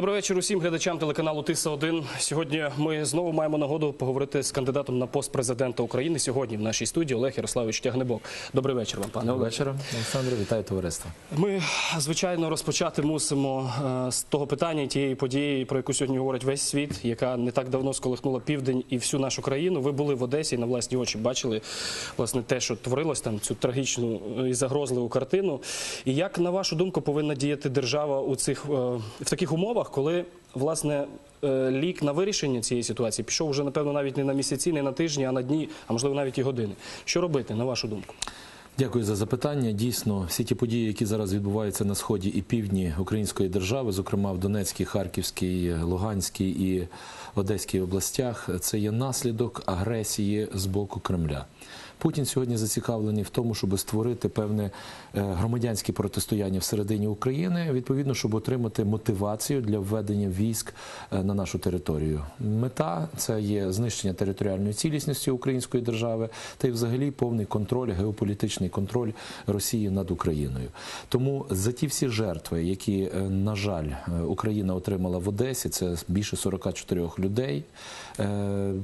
Добрий вечір усім глядачам телеканалу Тиса 1 Сьогодні ми знову маємо нагоду поговорити з кандидатом на пост президента України. Сьогодні в нашій студії Олег Ярославович Тягнебок. Добрий вечір вам, пане Олег. вечора, Олександр. Вітаю товариство. Ми звичайно розпочати мусимо е, з того питання, тієї події, про яку сьогодні говорить весь світ, яка не так давно сколихнула південь і всю нашу країну. Ви були в Одесі і на власні очі бачили власне те, що творилось там, цю трагічну і загрозливу картину. І як на вашу думку повинна діяти держава у цих е, в таких умовах, коли власне. е, Лік на вирішення цієї ситуації пішов вже напевно навіть не на місяці, не на тижні, а на дні, а можливо навіть і години. Що робити на вашу думку? Дякую за запитання. Дійсно, всі ті події, які зараз відбуваються на сході і півдні української держави, зокрема в Донецькій, Харківській, Луганській і Одеській областях, це є наслідок агресії з боку Кремля. Путін сьогодні зацікавлений в тому, щоб створити певне е, громадянське протистояння всередині України, відповідно, щоб отримати мотивацію для введення військ е, на нашу територію. Мета це є знищення територіальної цілісності української держави та й взагалі повний контроль, геополітичний контроль Росії над Україною. Тому за ті всі жертви, які, е, на жаль, Україна отримала в Одесі, це більше 44 людей,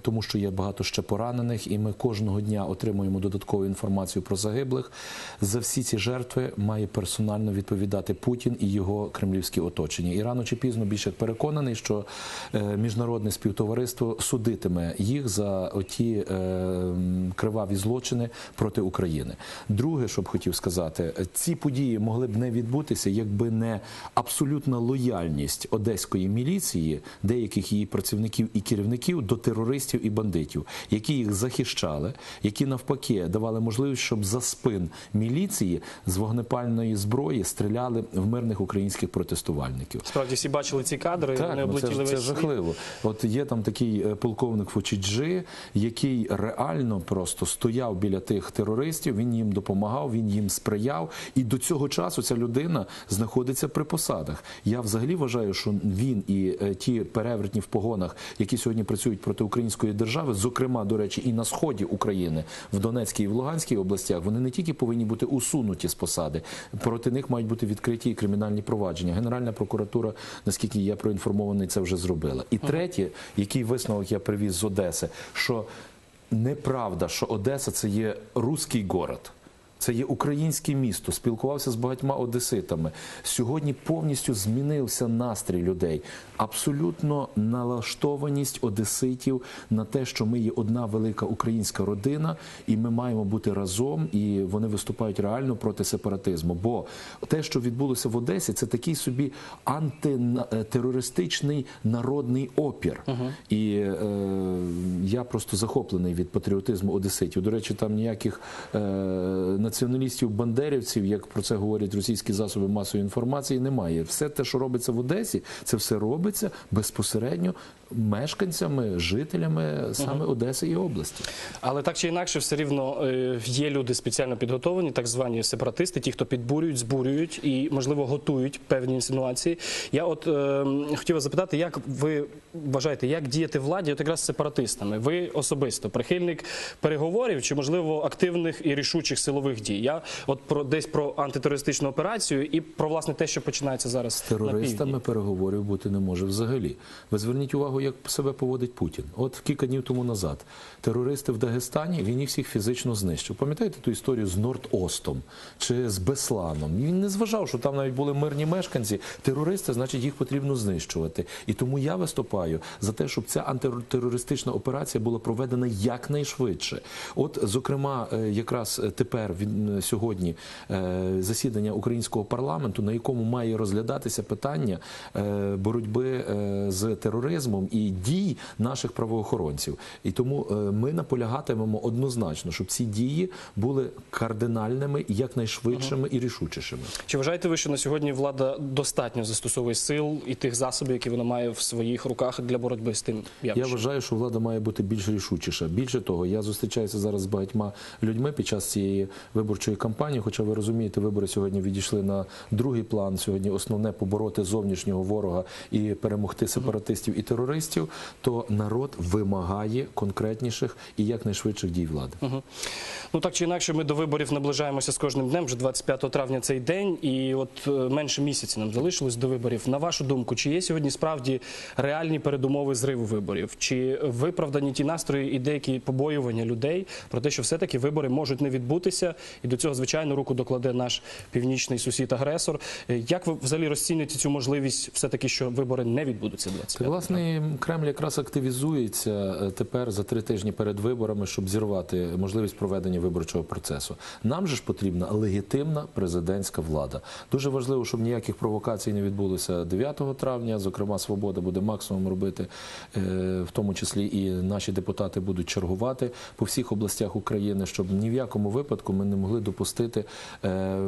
тому що є багато ще поранених, і ми кожного дня отримуємо додаткову інформацію про загиблих. За всі ці жертви має персонально відповідати Путін і його кремлівські оточення. І рано чи пізно більше переконаний, що е, міжнародне співтовариство судитиме їх за оті е, криваві злочини проти України. Друге, що б хотів сказати, е, ці події могли б не відбутися, якби не абсолютна лояльність одеської міліції, деяких її працівників і керівників до терористів і бандитів, які їх захищали, які навпаки давали можливість, щоб за спин міліції з вогнепальної зброї стріляли в мирних українських протестувальників. Справді всі бачили ці кадри, Так, вони ну, облетіли це весь світ. жахливо. От є там такий е, полковник Фочіджи, який реально просто стояв біля тих терористів, він їм допомагав, він їм сприяв. І до цього часу ця людина знаходиться при посадах. Я взагалі вважаю, що він і е, ті перевертні в погонах, які сьогодні працюють проти української держави, зокрема, до речі, і на сході України, в Донецькій і в Луганській областях, вони не тільки повинні бути усунуті з посади, проти них мають бути відкриті і кримінальні провадження. Генеральна прокуратура, наскільки я проінформований, це вже зробила. І третє, який висновок я привіз з Одеси, що неправда, що Одеса це є руський город. Це є українське місто. Спілкувався з багатьма одеситами. Сьогодні повністю змінився настрій людей. Абсолютно налаштованість одеситів на те, що ми є одна велика українська родина, і ми маємо бути разом. І вони виступають реально проти сепаратизму. Бо те, що відбулося в Одесі, це такий собі антитерористичний народний опір. І е, я просто захоплений від патріотизму одеситів. До речі, там ніяких е, націоналістів-бандерівців, як про це говорять російські засоби масової інформації, немає. Все те, що робиться в Одесі, це все робиться безпосередньо мешканцями, жителями саме Одеси і області. Але так чи інакше, все рівно е, є люди спеціально підготовлені, так звані сепаратисти, ті, хто підбурюють, збурюють і, можливо, готують певні інсинуації. Я от е, хотів вас запитати, як ви вважаєте, як діяти владі от якраз з сепаратистами? Ви особисто прихильник переговорів чи, можливо, активних і рішучих силових дій? Я от про десь про антитерористичну операцію і про власне те, що починається зараз З терористами переговорів бути не може взагалі. Ви зверніть увагу, як себе поводить Путін. От кілька днів тому назад терористи в Дагестані він їх всіх фізично знищив. Пам'ятаєте ту історію з Норд-Остом чи з Бесланом? Він не зважав, що там навіть були мирні мешканці. Терористи, значить, їх потрібно знищувати. І тому я виступаю за те, щоб ця антитерористична операція була проведена якнайшвидше. От, зокрема, е, якраз тепер він сьогодні е, засідання українського парламенту, на якому має розглядатися питання е, боротьби е, з тероризмом і дій наших правоохоронців. І тому е, ми наполягатимемо однозначно, щоб ці дії були кардинальними, якнайшвидшими і рішучішими. Чи вважаєте ви, що на сьогодні влада достатньо застосовує сил і тих засобів, які вона має в своїх руках для боротьби з тим Я явищем? вважаю, що влада має бути більш рішучіша. Більше того, я зустрічаюся зараз з багатьма людьми під час цієї виборчої кампанії. Хоча ви розумієте, вибори сьогодні відійшли на другий план. Сьогодні основне побороти зовнішнього ворога і перемогти сепаратистів і терористів. То народ вимагає конкретніших і якнайшвидших дій влади. Ну так чи інакше, ми до виборів наближаємося з кожним днем. Вже 25 травня цей день, і от е, менше місяці нам залишилось до виборів. На вашу думку, чи є сьогодні справді реальні передумови зриву виборів? Чи виправдані ті настрої і деякі побоювання людей про те, що все-таки вибори можуть не відбутися, і до цього звичайно руку докладе наш північний сусід-агресор? Е, Як ви взагалі розцінюєте цю можливість, все таки, що вибори не відбудуться 25 власне, Кремль якраз активізується е, тепер за три тижні перед виборами, щоб зірвати можливість проведення виборчого процесу. Нам же ж потрібна легітимна президентська влада. Дуже важливо, щоб ніяких провокацій не відбулося 9 травня. Зокрема, свобода буде максимум робити, е, в тому числі і наші депутати будуть чергувати по всіх областях України, щоб ні в якому випадку ми не могли допустити е,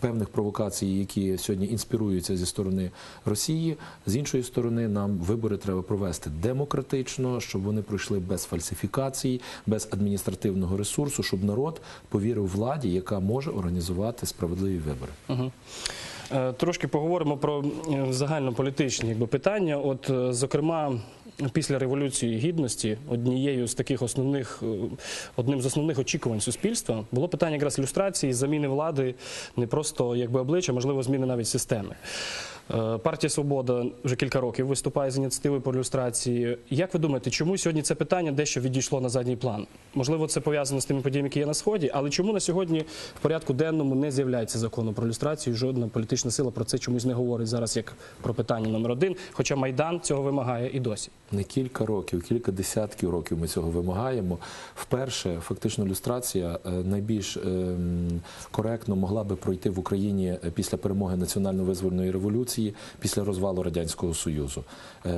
певних провокацій, які сьогодні інспіруються зі сторони Росії. З іншої сторони, нам вибори треба провести демократично, щоб вони пройшли без фальсифікацій, без адміністративного ресурсу, щоб народ повірив владі, яка може організувати справедливі вибори. Угу. Трошки поговоримо про е, загальнополітичні якби, питання. От, е, зокрема, після революції гідності однією з таких основних, е, одним з основних очікувань суспільства було питання якраз люстрації, заміни влади, не просто якби обличчя, можливо, зміни навіть системи. Е, Партія Свобода вже кілька років виступає з ініціативою по люстрації. Як ви думаєте, чому сьогодні це питання дещо відійшло на задній план? Можливо, це пов'язано з тими подіями, які є на сході, але чому на сьогодні в порядку денному не з'являється закону про люстрацію? Жодна політична сила про це чомусь не говорить зараз як про питання номер один. Хоча майдан цього вимагає і досі. Не кілька років, кілька десятків років ми цього вимагаємо. Вперше фактично люстрація е, найбільш ем, коректно могла би пройти в Україні е, після перемоги національно-визвольної революції, після розвалу радянського союзу е,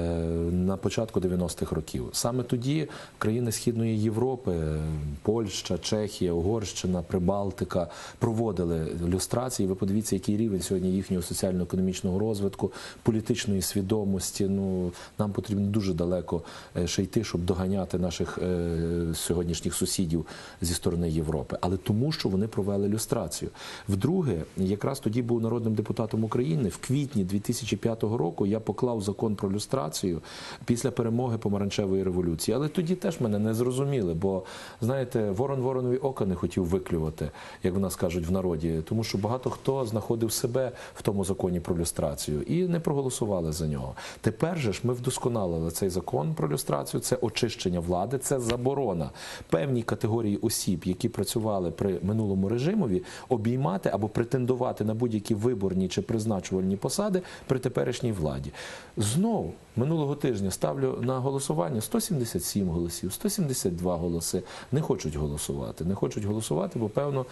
на початку 90-х років. Саме тоді країни Східної Європи, Польща, Чехія, Угорщина, Прибалтика проводили люстрації. Ви подивіться, який рівень сьогодні їхнього соціально-економічного розвитку, політичної свідомості. Ну нам потрібно дуже далеко е, ще йти, щоб доганяти наших е, сьогоднішніх сусідів зі сторони Європи, але тому, що вони провели люстрацію. Вдруге, якраз тоді був народним депутатом України в квітні 2005 року. Я поклав закон про люстрацію після перемоги помаранчевої революції. Але тоді теж мене не зрозуміли, бо знаєте, ворон воронові ока не хотів виклювати, як в нас кажуть в народі, тому що багато хто знаходив себе в тому законі про люстрацію і не проголосували за нього. Тепер же ж ми вдосконалили цей закон про люстрацію. Це очищення влади, це заборона певній категорії осіб, які працювали при минулому режимові, обіймати або претендувати на будь-які виборні чи призначувальні посади при теперішній владі. Знову минулого тижня ставлю на голосування 177 голосів, 172 голоси. Не хочуть голосувати. Не хочуть голосувати, бо певно,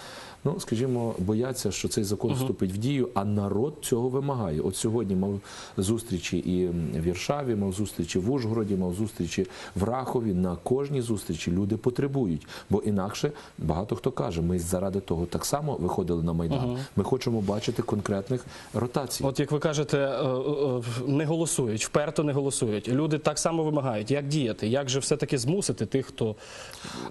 ну скажімо, бояться, що цей закон вступить в дію, а народ цього вимагає. От сьогодні мав зустрічі і в Віршаві, мав зустрічі в Ужгороді, мав зустрічі в Рахові. На кожній зустрічі люди потребують, бо інакше багато хто каже, ми заради того так само виходили на майдан. Ми хочемо бачити конкретних ротацій. От як ви кажете, е, е, не голосують, вперто не голосують. Люди так само вимагають, як діяти, як же все-таки змусити тих, хто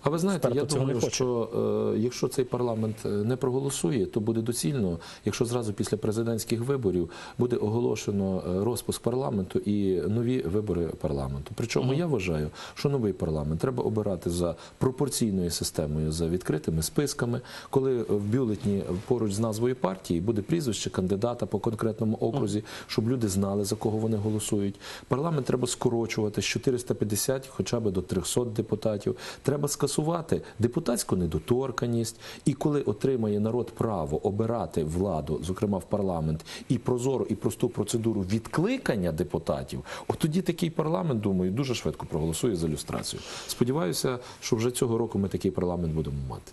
А ви знаєте, я не думаю, хоче. що е, якщо цей парламент е, не проголосує, то буде доцільно, якщо зразу після президентських виборів буде оголошено е, розпуск парламенту і нові вибори парламенту. Причому я вважаю, що новий парламент треба обирати за пропорційною системою, за відкритими списками, коли в бюлетні поруч з назвою партії буде прізвище кандидата по конкретному окрузі, щоб люди знали за кого вони голосують. Парламент треба скорочувати з 450 хоча б до 300 депутатів. Треба скасувати депутатську недоторканість. І коли отримає народ право обирати владу, зокрема в парламент, і прозору і просту процедуру відкликання депутатів, от тоді такий парламент, думаю, дуже швидко проголосує за люстрацію. Сподіваюся, що вже цього року ми такий парламент будемо мати.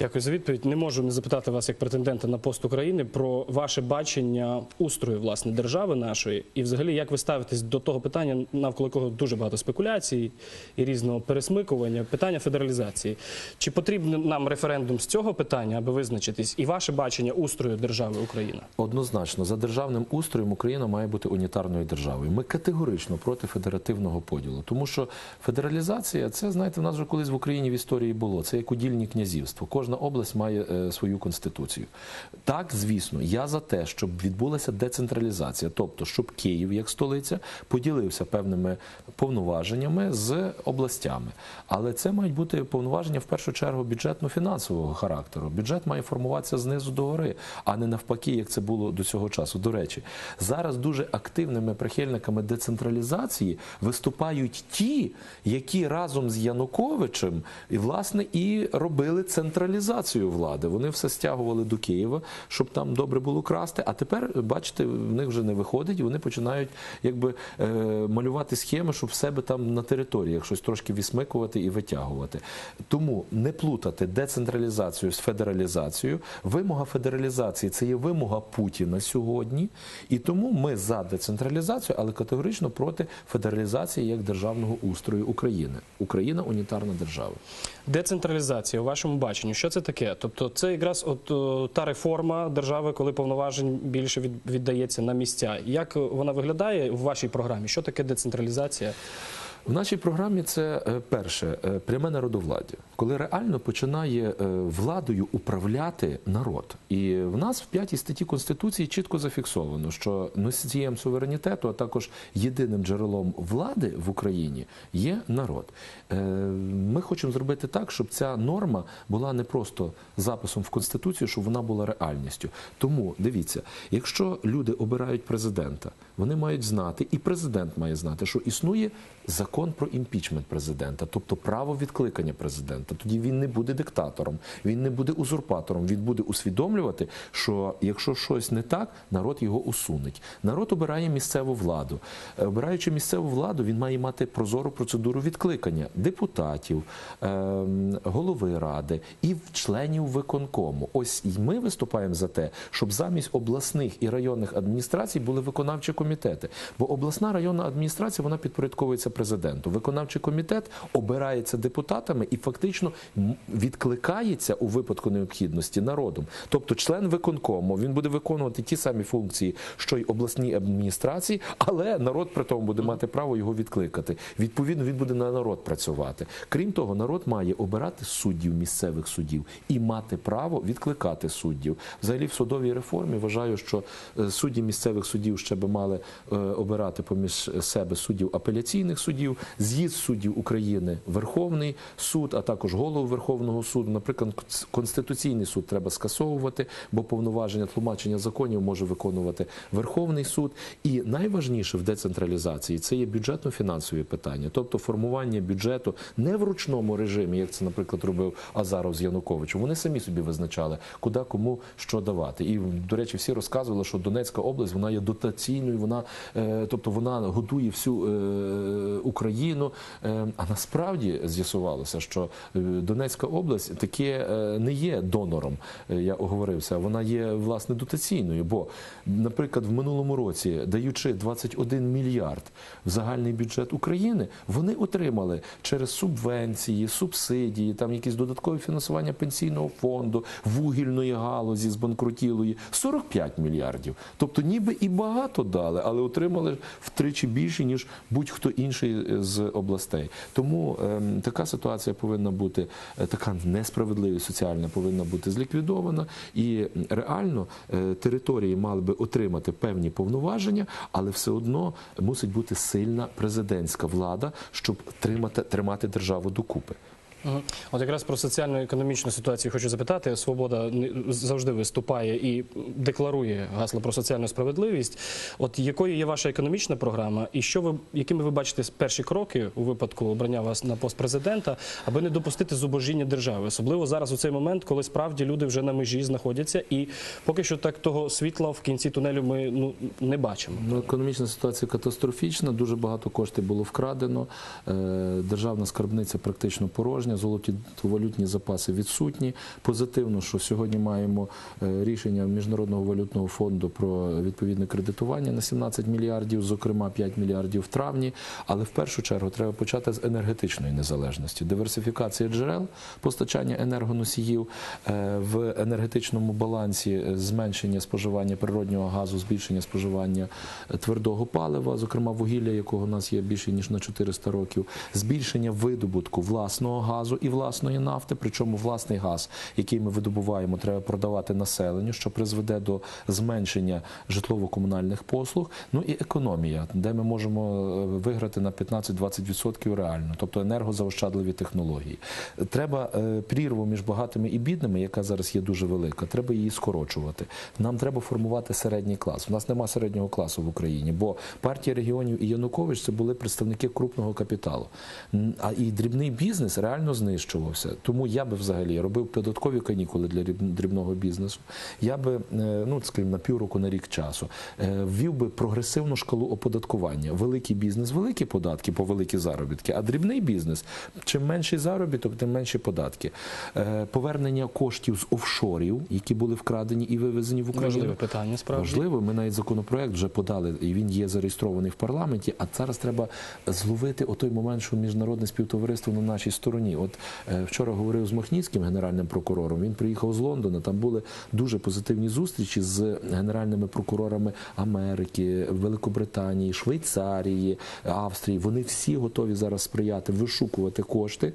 Дякую за відповідь. Не можу не запитати вас як претендента на пост України про ваше бачення устрою власне держави нашої, і взагалі як ви ставитесь до того питання, навколо якого дуже багато спекуляцій і різного пересмикування, питання федералізації. Чи потрібен нам референдум з цього питання, аби визначитись, і ваше бачення устрою держави Україна? Однозначно, за державним устроєм Україна має бути унітарною державою. Ми категорично проти федеративного поділу, тому що федералізація це знаєте, в нас вже колись в Україні в історії було. Це як удільні князівство. кожна область має е, свою конституцію. Так, звісно, я за те, щоб відбулася децентралізація, тобто, щоб Київ як столиця поділився певними повноваженнями з областями. Але це мають бути повноваження в першу чергу бюджетно-фінансового характеру. Бюджет має формуватися знизу до гори, а не навпаки, як це було до цього часу. До речі, зараз дуже активними прихильниками децентралізації виступають ті, які разом з Януковичем і власне і робили централізацію влади. Вони все стягували до Києва, щоб там добре було красти. А тепер, бачите, в них вже не виходить, вони починають якби е, малювати схеми, щоб в себе там на територіях щось трошки відсмикувати і витягувати. Тому не плутати децентралізацію з федералізацією. Вимога федералізації це є вимога Путіна сьогодні, і тому ми за децентралізацію, але категорично проти федералізації як державного устрою України. Україна унітарна держава. Децентралізація у вашому баченні, що це таке? Тобто, це якраз от о, та реформа держави, коли повноважень більше від, віддається на місця. Як вона виглядає в вашій програмі? Що таке децентралізація? В нашій програмі це е, перше е, пряме народовладдя, коли реально починає е, владою управляти народ. І в нас в п'ятій статті Конституції чітко зафіксовано, що носієм суверенітету, а також єдиним джерелом влади в Україні є народ. Ми хочемо зробити так, щоб ця норма була не просто записом в Конституцію, щоб вона була реальністю. Тому дивіться, якщо люди обирають президента, вони мають знати, і президент має знати, що існує закон про імпічмент президента, тобто право відкликання президента. Тоді він не буде диктатором, він не буде узурпатором. Він буде усвідомлювати, що якщо щось не так, народ його усунеть. Народ обирає місцеву владу. Е, Обираючи місцеву владу, він має мати прозору процедуру відкликання депутатів, ем, голови ради і членів виконкому. Ось і ми виступаємо за те, щоб замість обласних і районних адміністрацій були виконавчі комітети. Бо обласна районна адміністрація вона підпорядковується президенту. Виконавчий комітет обирається депутатами і фактично відкликається у випадку необхідності народом. Тобто, член виконкому він буде виконувати ті самі функції, що й обласній адміністрації, але народ при тому буде мати право його відкликати. Відповідно, він буде на народ працювати. Крім того, народ має обирати суддів місцевих судів і мати право відкликати суддів. Взагалі, в судовій реформі вважаю, що е, судді місцевих судів ще би мали е, обирати поміж себе суддів апеляційних судів, з'їзд суддів України, Верховний суд, а також голову Верховного суду. Наприклад, Конс- Конституційний суд треба скасовувати, бо повноваження тлумачення законів може виконувати Верховний суд. І найважніше в децентралізації це є бюджетно-фінансові питання, тобто формування бюджету не в ручному режимі, як це, наприклад, робив Азаров з Януковичем. Вони самі собі визначали, куди кому що давати. І до речі, всі розказували, що Донецька область вона є дотаційною, вона е, тобто вона годує всю е, Україну. Е, а насправді з'ясувалося, що е, Донецька область таке е, не є донором. Я оговорився, вона є власне дотаційною. Бо, наприклад, в минулому році, даючи 21 мільярд в загальний бюджет України, вони отримали через субвенції, субсидії, там якісь додаткові фінансування пенсійного фонду, вугільної галузі збанкрутілої 45 мільярдів. Тобто, ніби і багато дали, але отримали втричі більше ніж будь-хто інший з областей. Тому ем, така ситуація повинна бути е, така несправедливість соціальна повинна бути зліквідована, і реально е, території мали би отримати певні повноваження, але все одно мусить бути сильна президентська влада, щоб тримати, тримати державу докупи. От якраз про соціально-економічну ситуацію хочу запитати. Свобода завжди виступає і декларує гасло про соціальну справедливість. От якою є ваша економічна програма, і що ви якими ви бачите перші кроки у випадку обрання вас на пост президента, аби не допустити зубожіння держави, особливо зараз у цей момент, коли справді люди вже на межі знаходяться, і поки що так того світла в кінці тунелю ми ну не бачимо. Ну, економічна ситуація катастрофічна, дуже багато коштів було вкрадено. е, Державна скарбниця практично порожня, золоті валютні запаси відсутні. Позитивно, що сьогодні маємо е, рішення Міжнародного валютного фонду про відповідне кредитування на 17 мільярдів, зокрема 5 мільярдів в травні. Але в першу чергу треба почати з енергетичної незалежності, диверсифікація джерел постачання енергоносіїв е, в енергетичному балансі, е, зменшення споживання природнього газу, збільшення споживання твердого палива, зокрема вугілля, якого у нас є більше ніж на 400 років, збільшення видобутку власного газу. Газу і власної нафти. Причому власний газ, який ми видобуваємо, треба продавати населенню, що призведе до зменшення житлово-комунальних послуг. Ну і економія, де ми можемо е, виграти на 15-20% реально, тобто енергозаощадливі технології. Треба е, прірву між багатими і бідними, яка зараз є дуже велика. Треба її скорочувати. Нам треба формувати середній клас. У нас нема середнього класу в Україні, бо партія регіонів і Янукович це були представники крупного капіталу. А і дрібний бізнес реально знищувався. Тому я би взагалі робив податкові канікули для дрібного бізнесу. Я би, е, ну скажімо, на півроку на рік часу е, ввів би прогресивну шкалу оподаткування. Великий бізнес, великі податки по великі заробітки, а дрібний бізнес чим менший заробіток, тим менші податки. Е, Повернення коштів з офшорів, які були вкрадені і вивезені в Україну. Важливе питання, справді. Важливо, ми навіть законопроект вже подали, і він є зареєстрований в парламенті. А зараз треба зловити отой момент, що міжнародне співтовариство на нашій стороні. От е, вчора говорив з Махніцьким генеральним прокурором. Він приїхав з Лондона. Там були дуже позитивні зустрічі з генеральними прокурорами Америки, Великобританії, Швейцарії, Австрії. Вони всі готові зараз сприяти вишукувати кошти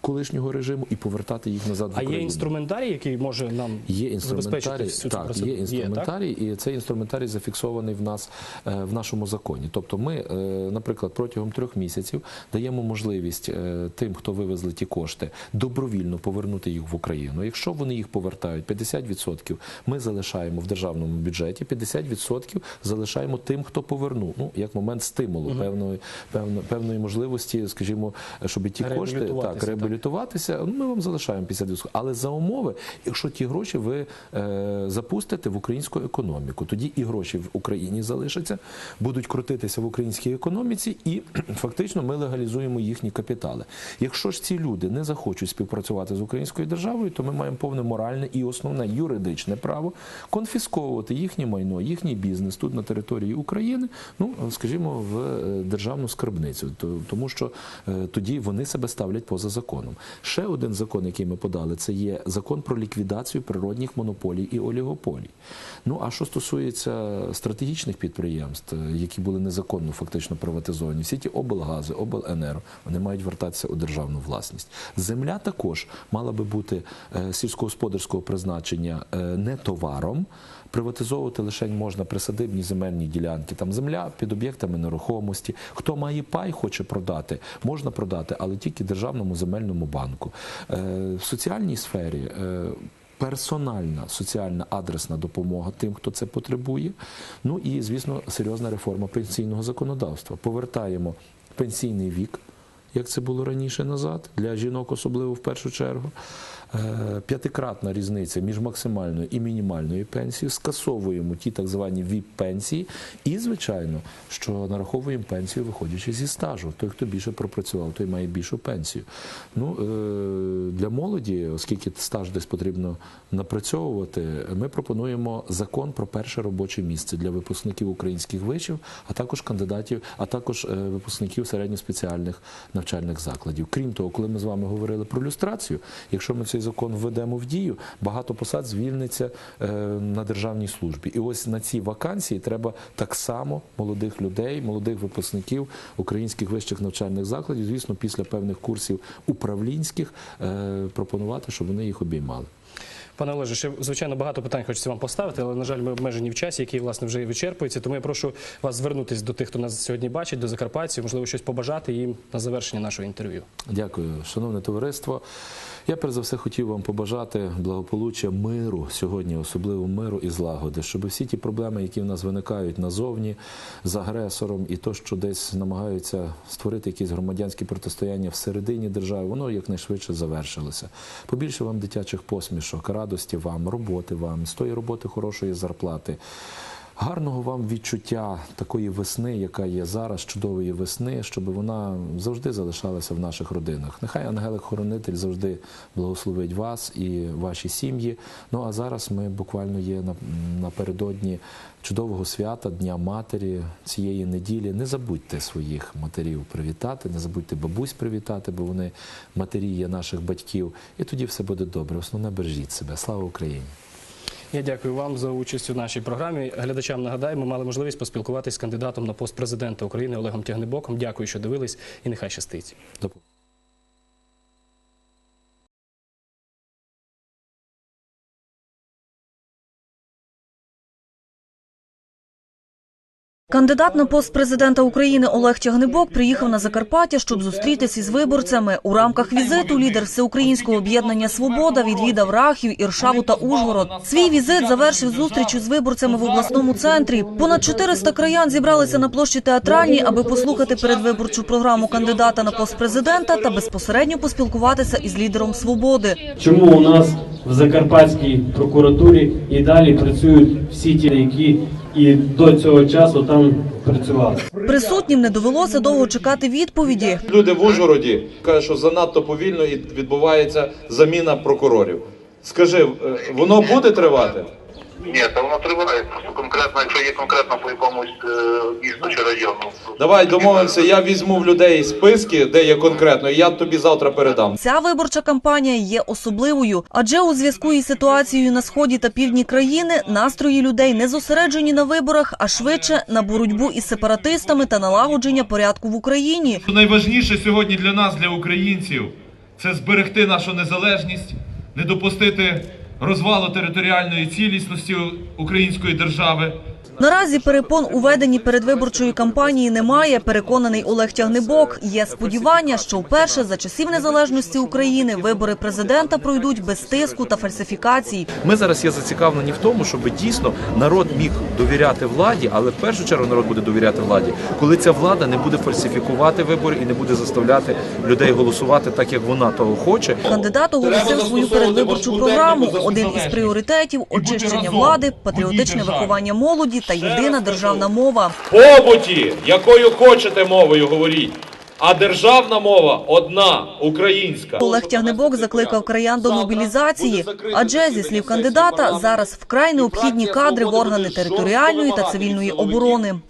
колишнього режиму і повертати їх назад в А є інструментарій, який може нам Є інструментарій, всю цю так, процедуру? є інструментарій, і цей інструментарій зафіксований в нас е, в нашому законі. Тобто, ми, е, наприклад, протягом трьох місяців даємо можливість е, тим, хто вивезли ті кошти, добровільно повернути їх в Україну. Якщо вони їх повертають, 50% ми залишаємо в державному бюджеті, 50% залишаємо тим, хто повернув. Ну як момент стимулу, певної певно- певної можливості, скажімо, щоб ті кошти так так. Реабілітуватися. Ну, ми вам залишаємо 50%. Але за умови, якщо ті гроші ви е, запустите в українську економіку, тоді і гроші в Україні залишаться, будуть крутитися в українській економіці, і фактично ми легалізуємо їхні капітали. Якщо ж ці люди не захочуть співпрацювати з українською державою, то ми маємо повне моральне і основне юридичне право конфісковувати їхнє майно, їхній бізнес тут на території України, ну скажімо, в е, державну скарбницю, То- тому що е, тоді вони себе ставлять поза законом. Ще один закон, який ми подали, це є закон про ліквідацію природних монополій і олігополій. Ну а що стосується стратегічних підприємств, які були незаконно фактично приватизовані, всі ті облгази, обленерго, вони мають вертатися у державну власність. Земля також мала би бути е, сільськогосподарського призначення е, не товаром. Приватизовувати лише можна присадибні земельні ділянки. Там земля під об'єктами нерухомості. Хто має пай, хоче продати, можна продати, але тільки державному земельному банку. Е, В соціальній сфері. е, Персональна соціальна адресна допомога тим, хто це потребує. Ну і звісно, серйозна реформа пенсійного законодавства. Повертаємо пенсійний вік, як це було раніше назад, для жінок, особливо в першу чергу. Е, П'ятикратна різниця між максимальною і мінімальною пенсією. Скасовуємо ті так звані ВІП-пенсії. І, звичайно, що нараховуємо пенсію, виходячи зі стажу. Той, хто більше пропрацював, той має більшу пенсію. Ну, е, для молоді, оскільки стаж десь потрібно напрацьовувати, ми пропонуємо закон про перше робоче місце для випускників українських вишів, а також кандидатів, а також е, випускників середньоспеціальних навчальних закладів. Крім того, коли ми з вами говорили про люстрацію, якщо ми цей закон введемо в дію, багато посад звільниться е, на державній службі. І ось на ці вакансії треба так само молодих людей, молодих випускників українських вищих навчальних закладів, звісно, після певних курсів управлінських е, пропонувати, щоб вони їх обіймали. Пане Олеже, ще звичайно багато питань хочеться вам поставити, але на жаль, ми обмежені в часі, який власне вже вичерпується. Тому я прошу вас звернутися до тих, хто нас сьогодні бачить, до закарпатців, можливо, щось побажати їм на завершення нашого інтерв'ю. Дякую, шановне товариство. Я перш за все хотів вам побажати благополуччя миру сьогодні, особливо миру і злагоди, щоб всі ті проблеми, які в нас виникають назовні з агресором, і то, що десь намагаються створити якісь громадянські протистояння всередині держави, воно якнайшвидше завершилося. Побільше вам дитячих посмішок, радості вам, роботи вам, з тої роботи хорошої зарплати. Гарного вам відчуття такої весни, яка є зараз, чудової весни, щоб вона завжди залишалася в наших родинах. Нехай ангелик-хоронитель завжди благословить вас і ваші сім'ї. Ну а зараз ми буквально є на- напередодні чудового свята, Дня Матері цієї неділі. Не забудьте своїх матерів привітати, не забудьте бабусь привітати, бо вони матері є наших батьків. І тоді все буде добре. Основне бережіть себе. Слава Україні! Я дякую вам за участь у нашій програмі. Глядачам нагадаю, ми мали можливість поспілкуватися з кандидатом на пост президента України Олегом Тягнебоком. Дякую, що дивились, і нехай щастить. Кандидат на пост президента України Олег Тягнебок приїхав на Закарпаття, щоб зустрітися із виборцями. У рамках візиту лідер всеукраїнського об'єднання Свобода відвідав Рахів, Іршаву та Ужгород. Свій візит завершив зустрічю з виборцями в обласному центрі. Понад 400 краян зібралися на площі театральній, аби послухати передвиборчу програму кандидата на пост президента та безпосередньо поспілкуватися із лідером свободи. Чому у нас в Закарпатській прокуратурі і далі працюють всі ті, які і до цього часу там працювали? Присутнім не довелося довго чекати відповіді. Люди в Ужгороді кажуть, що занадто повільно і відбувається заміна прокурорів. Скажи, е, воно буде тривати? Ні, та воно триває. Просто конкретно, якщо є конкретно по якомусь е, місту чи району. Давай домовимося. Я візьму в людей списки, де є конкретно, і я тобі завтра передам. Ця виборча кампанія є особливою, адже у зв'язку із ситуацією на сході та півдні країни настрої людей не зосереджені на виборах, а швидше на боротьбу із сепаратистами та налагодження порядку в Україні. Найважніше сьогодні для нас, для українців, це зберегти нашу незалежність, не допустити розвалу територіальної цілісності української держави. Наразі перепон у веденні передвиборчої кампанії немає. Переконаний Олег Тягнебок. Є сподівання, що вперше за часів незалежності України вибори президента пройдуть без тиску та фальсифікацій. Ми зараз є зацікавлені в тому, щоб дійсно народ міг довіряти владі, але в першу чергу народ буде довіряти владі, коли ця влада не буде фальсифікувати вибори і не буде заставляти людей голосувати так, як вона того хоче. Кандидат оголосив свою передвиборчу програму. Один із пріоритетів очищення влади, патріотичне виховання молоді та єдина державна мова. Побуті, якою хочете мовою говоріть. А державна мова одна українська. Олег Тягнебок закликав краян до мобілізації, адже зі слів кандидата зараз вкрай необхідні кадри в органи територіальної та цивільної оборони.